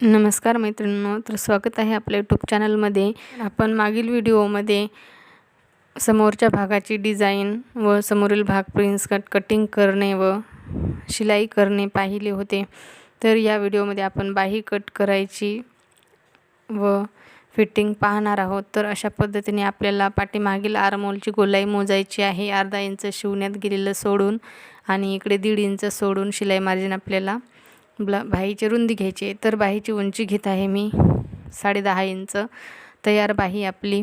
नमस्कार मैत्रिणींनो तर स्वागत आहे आपल्या यूट्यूब चॅनलमध्ये आपण मागील व्हिडिओमध्ये समोरच्या भागाची डिझाईन व समोरील भाग प्रिन्स कट कटिंग करणे व शिलाई करणे पाहिले होते. तर या व्हिडिओमध्ये आपण बाही कट करायची व फिटिंग पाहणार आहोत. तर अशा पद्धतीने आपल्याला पाठीमागील आरमोलची गोलाई मोजायची आहे. अर्धा इंच शिवण्यात गेलेलं सोडून आणि इकडे दीड इंच सोडून शिलाई मार्जिन आपल्याला ब्ला बाहीची रुंदी घ्यायची तर बाहीची उंची घेत आहे मी साडे दहा इंच. तयार बाही आपली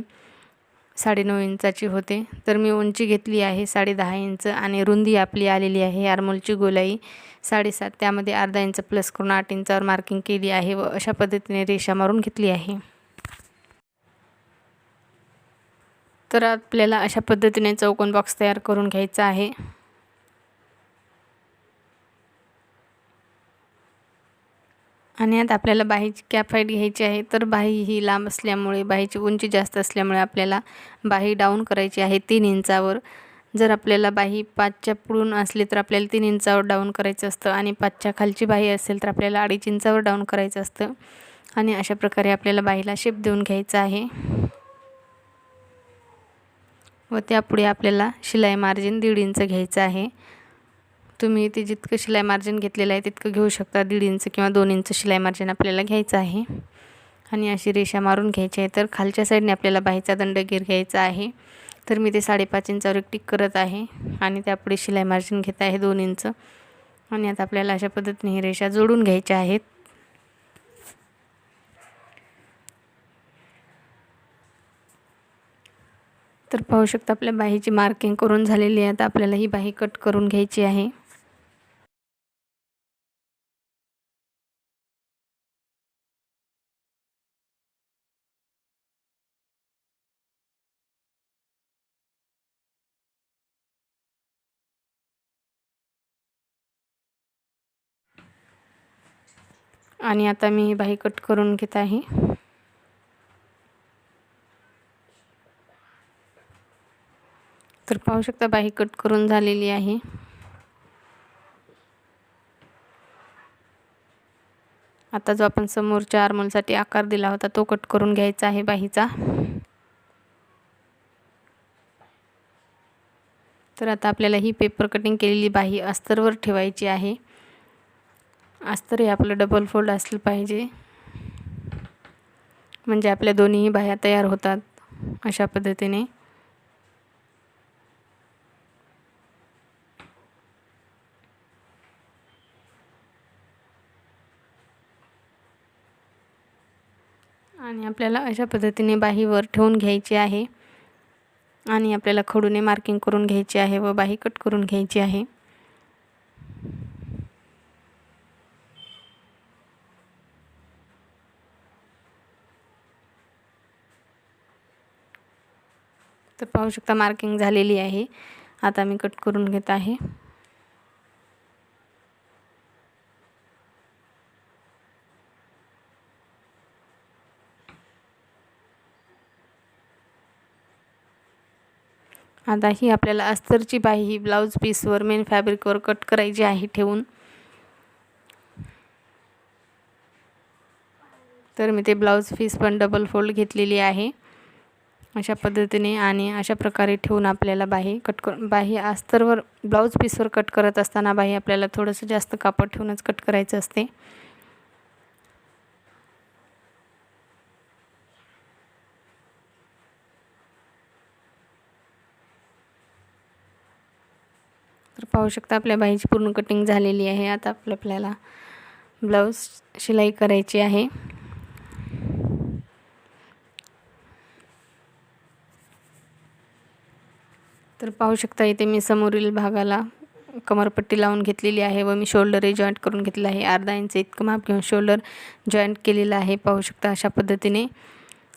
साडेनऊ इंचाची होते. तर मी उंची घेतली आहे साडे दहा इंच आणि रुंदी आपली आलेली आहे आरमोलची गोलाई साडेसात त्यामध्ये अर्धा इंच प्लस करून आठ इंचावर मार्किंग केली आहे व अशा पद्धतीने रेषा मारून घेतली आहे. तर आपल्याला अशा पद्धतीने चौकोन बॉक्स तयार करून घ्यायचा आहे. आणि आता आपल्याला बाहीची कॅप हाईट घ्यायची आहे तर बाही ही लांब असल्यामुळे बाहीची उंची जास्त असल्यामुळे आपल्याला बाही डाऊन करायची आहे तीन इंचावर. जर आपल्याला बाही पाचच्या पुढून असली तर आपल्याला तीन इंचावर डाऊन करायचं असतं आणि पाचच्या खालची बाही असेल तर आपल्याला अडीच इंचावर डाऊन करायचं असतं. आणि अशा प्रकारे आपल्याला बाहीला शेप देऊन घ्यायचा आहे. व त्यापुढे आपल्याला शिलाई मार्जिन दीड इंच घ्यायचं आहे. तुम्ही ते जितकं शिलाई मार्जिन घेतलेलं आहे तितकं घेऊ शकता. दीड इंच किंवा दोन इंच शिलाई मार्जिन आपल्याला घ्यायचं आहे. आणि अशी रेषा मारून घ्यायची आहे. तर खालच्या साईडने आपल्याला बाहीचा दंडगीर घ्यायचा आहे. तर मी ते साडेपाच इंचावर एक टिक करत आहे. आणि त्यापुढे शिलाई मार्जिन घेत आहे दोन इंच. आणि आता आपल्याला अशा पद्धतीने ही रेषा जोडून घ्यायच्या आहेत. तर पाहू शकता आपल्या बाहीची मार्किंग करून झालेली आहे. आता आपल्याला ही बाही कट करून घ्यायची आहे. आणि आता मी ही बाही कट करून घेत आहे. तर पाहू शकता बाही कट करून झालेली आहे. आता जो आपण समोरच्या आर्मलसाठी आकार दिला होता तो कट करून घ्यायचा आहे बाहीचा तर आता आपल्याला ही पेपर कटिंग केलेली बाही अस्तरवर ठेवायची आहे. आज तरी आपलं डबल फोल्ड असलं पाहिजे. म्हणजे आपल्या दोन्हीही बाह्या तयार होतात अशा पद्धतीने. आणि आपल्याला अशा पद्धतीने बाहीवर ठेवून घ्यायची आहे. आणि आपल्याला खडूने मार्किंग करून घ्यायची आहे व बाही कट करून घ्यायची आहे. तर पाहू शकता मार्किंग झालेली आहे. आता मी कट करून घेत आहे. आता ही आपल्याला अस्तरची बाही ही ब्लाऊज पीसवर मेन फॅब्रिकवर कट करायची आहे ठेवून. तर मी ते ब्लाऊज पीस पण डबल फोल्ड घेतलेली आहे. अशा पद्धतीने आणि अशा प्रकारे ठेवून आपल्याला बाही कट कर बाही अस्तरवर ब्लाऊज पीसवर कट करत असताना बाही आपल्याला थोडंसं जास्त कापड ठेवूनच कट करायचं असते. तर पाहू शकता आपल्या बाईची पूर्ण कटिंग झालेली आहे. आता आपल्या आपल्याला ब्लाऊज शिलाई करायची आहे. तर पाहू शकता इथे मी समोरील भागाला कमरपट्टी लावून घेतलेली आहे व मी शोल्डरही जॉईंट करून घेतलेला आहे. अर्धा इंच इतकं माप घेऊन शोल्डर जॉईंट केलेलं आहे. पाहू शकता अशा पद्धतीने.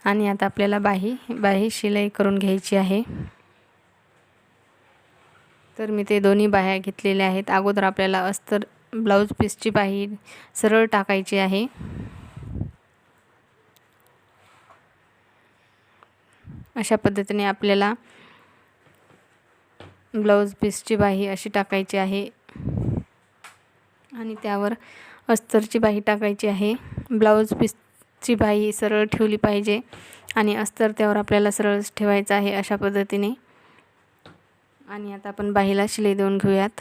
आणि आता आपल्याला बाही बाही शिलाई करून घ्यायची आहे. तर मी ते दोन्ही बाह्या घेतलेल्या आहेत. अगोदर आपल्याला अस्तर ब्लाऊज पीसची बाही सरळ टाकायची आहे. अशा पद्धतीने आपल्याला ब्लाऊज पीसची बाही अशी टाकायची आहे. आणि त्यावर अस्तरची बाही टाकायची आहे. ब्लाऊज पीसची बाही सरळ ठेवली पाहिजे आणि अस्तर त्यावर आपल्याला सरळच ठेवायचं आहे अशा पद्धतीने. आणि आता आपण बाहीला शिलाई देऊन घेऊयात.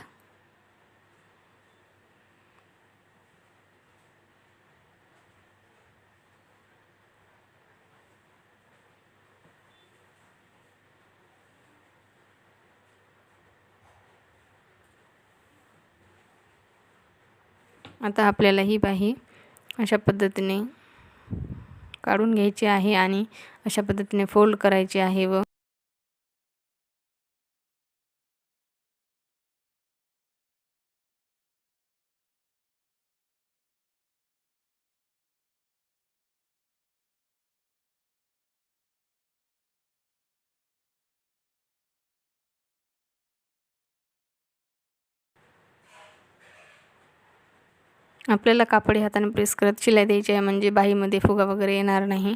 आता आपल्याला ही बाही अशा पद्धतीने काढून घ्यायची आहे आणि अशा पद्धतीने फोल्ड करायची आहे व आपल्याला कापडी हाताने प्रेस करत शिलाई द्यायची आहे म्हणजे बाहीमध्ये फुगा वगैरे येणार नाही.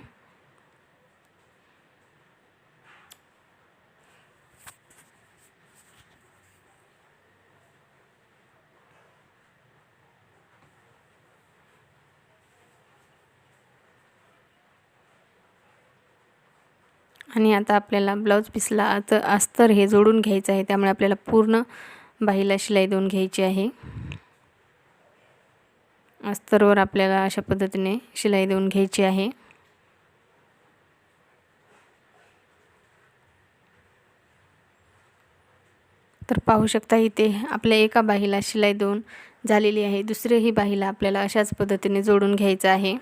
आणि आता आपल्याला ब्लाऊज पिसला आता अस्तर हे जोडून घ्यायचं आहे त्यामुळे आपल्याला पूर्ण बाहीला शिलाई देऊन घ्यायची आहे. अस्तरवर आपल्याला अशा पद्धतीने शिलाई देऊन घ्यायची आहे. तर पाहू शकता इथे आपल्या एका बाहीला शिलाई देऊन झालेली आहे. दुसऱ्याही बाहीला आपल्याला अशाच पद्धतीने जोडून घ्यायचं आहे.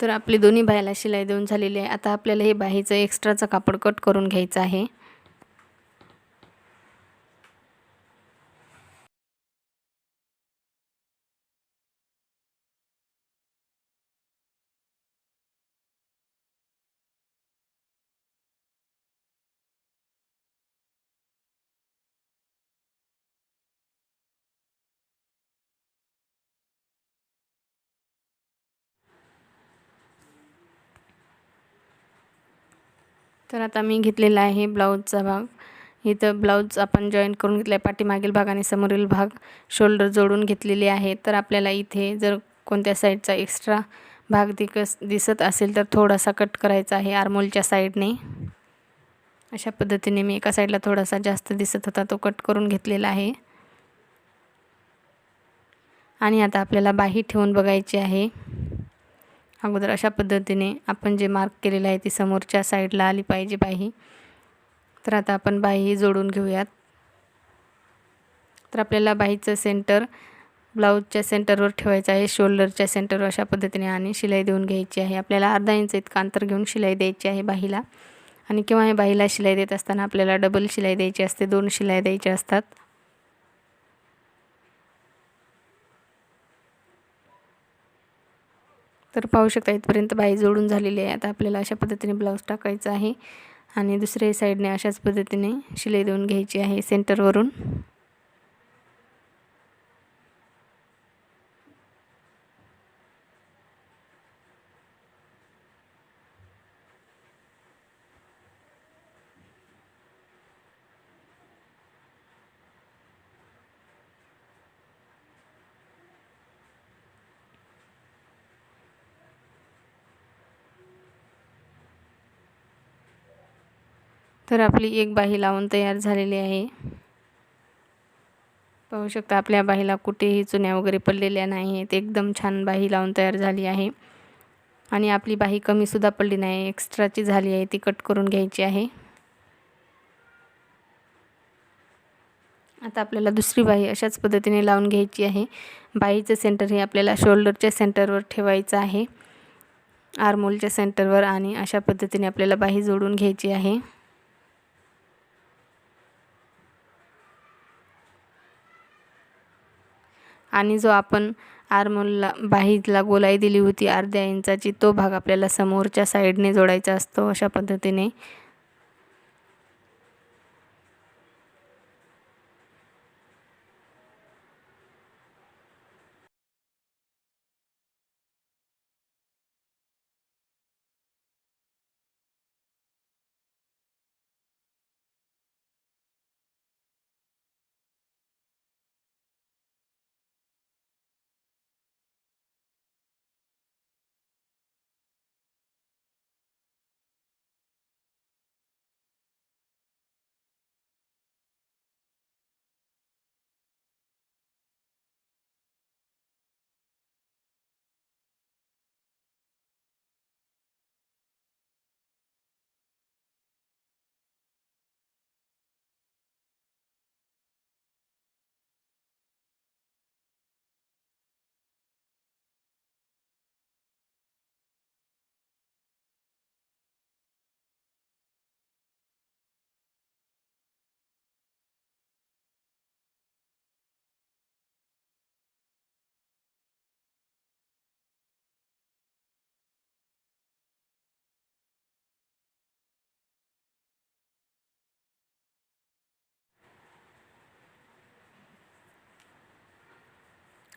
तर आपली दोन्ही बाह्याला शिलाई देऊन झालेली आहे. आता आपल्याला हे बाहीचं एक्स्ट्राचं कापड कट करून घ्यायचं आहे. तर आता मी घेतलेला आहे ब्लाऊजचा भाग. इथं ब्लाऊज आपण जॉईन करून घेतला आहे पाठीमागील भाग आणि समोरील भाग. शोल्डर जोडून घेतलेले आहे. तर आपल्याला इथे जर कोणत्या साईडचा एक्स्ट्रा भाग दिकस दिसत असेल तर थोडासा कट करायचा आहे आरमोलच्या साईडने अशा पद्धतीने मी एका साईडला थोडासा जास्त दिसत होता तो कट करून घेतलेला आहे. आणि आता आपल्याला बाही ठेवून बघायची आहे. अगोदर अशा पद्धतीने आपण जे मार्क केलेलं आहे ती समोरच्या साईडला आली पाहिजे बाही तर आता आपण बाही जोडून घेऊयात. तर आपल्याला बाहीचं सेंटर ब्लाऊजच्या सेंटरवर ठेवायचं आहे शोल्डरच्या सेंटरवर अशा पद्धतीने आणि शिलाई देऊन घ्यायची आहे. आपल्याला अर्धा इंच इतकं अंतर घेऊन शिलाई द्यायची आहे बाहीला आणि किंवा हे बाहीला शिलाई देत असताना आपल्याला डबल शिलाई द्यायची असते दोन शिलाई द्यायच्या असतात. तर पाहू शकता इथपर्यंत बाई जोडून झालेली आहे. आता आपल्याला अशा पद्धतीने ब्लाऊज टाकायचा आहे. आणि दुसऱ्या साईडने अशाच पद्धतीने शिलाई देऊन घ्यायची आहे सेंटरवरून तर आपली एक बाही लावून तयार झालेली आहे. पाहू शकता आपल्या बाहीला कुठेही चुन्या वगैरे पडलेल्या नाही आहेत एकदम छान बाही लावून तयार झाली आहे. आणि आपली बाही कमीसुद्धा पडली नाही. एक्स्ट्राची झाली आहे. ती कट करून घ्यायची आहे. आता आपल्याला दुसरी बाही अशाच पद्धतीने लावून घ्यायची आहे. बाईचं सेंटर हे आपल्याला शोल्डरच्या सेंटरवर ठेवायचं आहे. आरमोलच्या सेंटरवर आणि अशा पद्धतीने आपल्याला बाही जोडून घ्यायची आहे. आणि जो आपण आरमोलला बाहीला गोलाई दिली होती अर्ध्या इंचाची तो भाग आपल्याला समोरच्या साईडने जोडायचा असतो अशा पद्धतीने.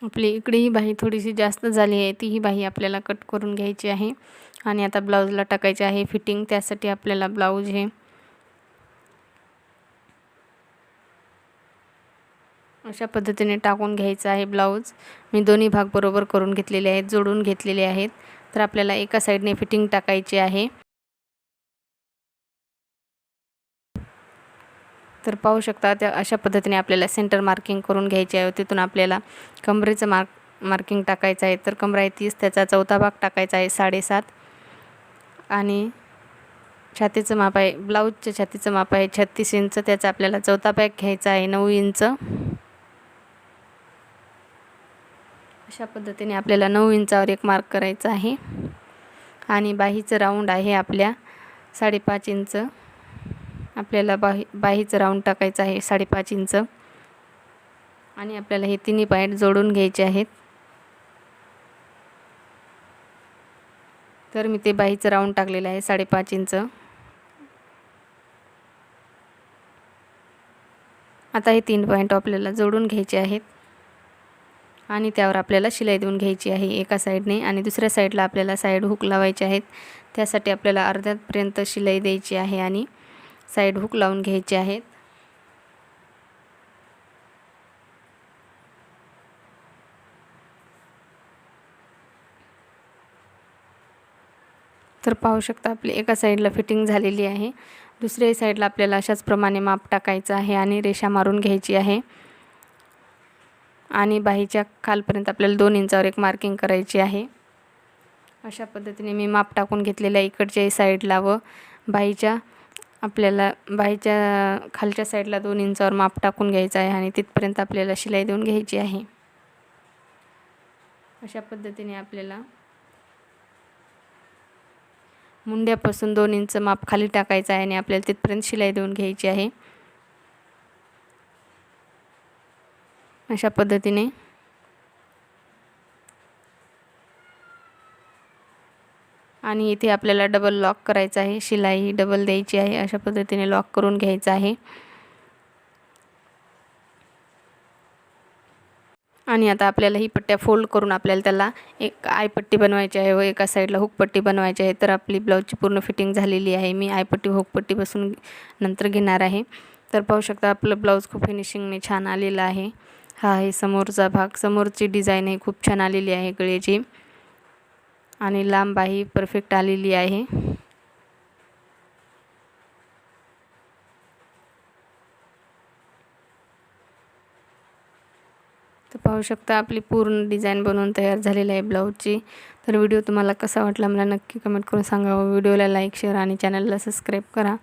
आपली इकडे ही बाही थोडीशी जास्त झाली आहे ती ही बाही आपल्याला कट करून घ्यायची आहे. आणि आता ब्लाऊजला टाकायचे आहे फिटिंग त्यासाठी आपल्याला ब्लाऊज हे अशा पद्धतीने टाकून घ्यायचं आहे ब्लाऊज. मी दोन्ही भाग बरोबर करून घेतलेले आहेत जोडून घेतलेले आहेत. तर आपल्याला एका साईडने फिटिंग टाकायची आहे. तर पाहू शकता त्या अशा पद्धतीने आपल्याला सेंटर मार्किंग करून घ्यायचे आहे. तिथून आपल्याला कमरेचं मार्क मार्किंग टाकायचं आहे. तर कमरा आहे तीस त्याचा चौथा भाग टाकायचा आहे साडेसात. आणि छातीचं माप आहे ब्लाऊजचं छातीचं माप आहे छत्तीस इंच. त्याचा आपल्याला चौथा पॅक घ्यायचा आहे नऊ इंच. अशा पद्धतीने आपल्याला नऊ इंचावर एक मार्क करायचा आहे. आणि बाहीचं राऊंड आहे आपल्या साडेपाच इंच. आपल्याला बाही बाहीचं राऊंड टाकायचं आहे साडेपाच इंच आणि आपल्याला हे तिन्ही पॉईंट जोडून घ्यायचे आहेत. तर मी ते बाहीचं राऊंड टाकलेलं आहे साडेपाच इंच आता हे तीन पॉईंट आपल्याला जोडून घ्यायचे आहेत. आणि त्यावर आपल्याला शिलाई देऊन घ्यायची आहे एका साईडने आणि दुसऱ्या साईडला आपल्याला साईड हुक लावायचे आहेत. त्यासाठी आपल्याला अर्ध्यापर्यंत शिलाई द्यायची आहे आणि साईड हुक लावून घ्यायचे आहेत. तर पाहू शकता आपली एका साईडला फिटिंग झालेली आहे. दुसऱ्या साईडला आपल्याला अशाच प्रमाणे माप टाकायचं आहे आणि रेषा मारून घ्यायची आहे. आणि बाहीच्या खालपर्यंत आपल्याला दोन इंचावर एक मार्किंग करायची आहे. अशा पद्धतीने मी माप टाकून घेतलेल्या इकडच्याही साईडला व बाईच्या आपल्याला बाईच्या खालच्या साईडला दोन इंचावर माप टाकून घ्यायचं आहे आणि तिथपर्यंत आपल्याला शिलाई देऊन घ्यायची आहे. अशा पद्धतीने आपल्याला मुंड्यापासून दोन इंच माप खाली टाकायचं आहे आणि आपल्याला तिथपर्यंत शिलाई देऊन घ्यायची आहे. अशा पद्धतीने आणि इथे आपल्याला डबल लॉक करायचं आहे. शिलाई डबल द्यायची आहे. अशा पद्धतीने लॉक करून घ्यायचं आहे. आणि आता आपल्याला ही पट्ट्या फोल्ड करून आपल्याला त्याला एक आयपट्टी बनवायची आहे व एका साईडला हुकपट्टी बनवायची आहे. तर आपली ब्लाऊजची पूर्ण फिटिंग झालेली आहे. मी आयपट्टी हुकपट्टीपासून नंतर घेणार आहे. तर पाहू शकता आपलं ब्लाऊज खूप फिनिशिंगने छान आलेलं आहे. हा आहे समोरचा भाग. समोरची डिझाईन ही खूप छान आलेली आहे. गळ्याची. आणि लांबाही परफेक्ट आलेली आहे. तर पाहू शकता आपली पूर्ण डिझाईन बनवून तयार झालेली आहे ब्लाऊजची तर व्हिडिओ तुम्हाला कसा वाटला मला नक्की कमेंट करून सांगा व्हिडिओला लाईक शेअर आणि चॅनलला सबस्क्राईब करा.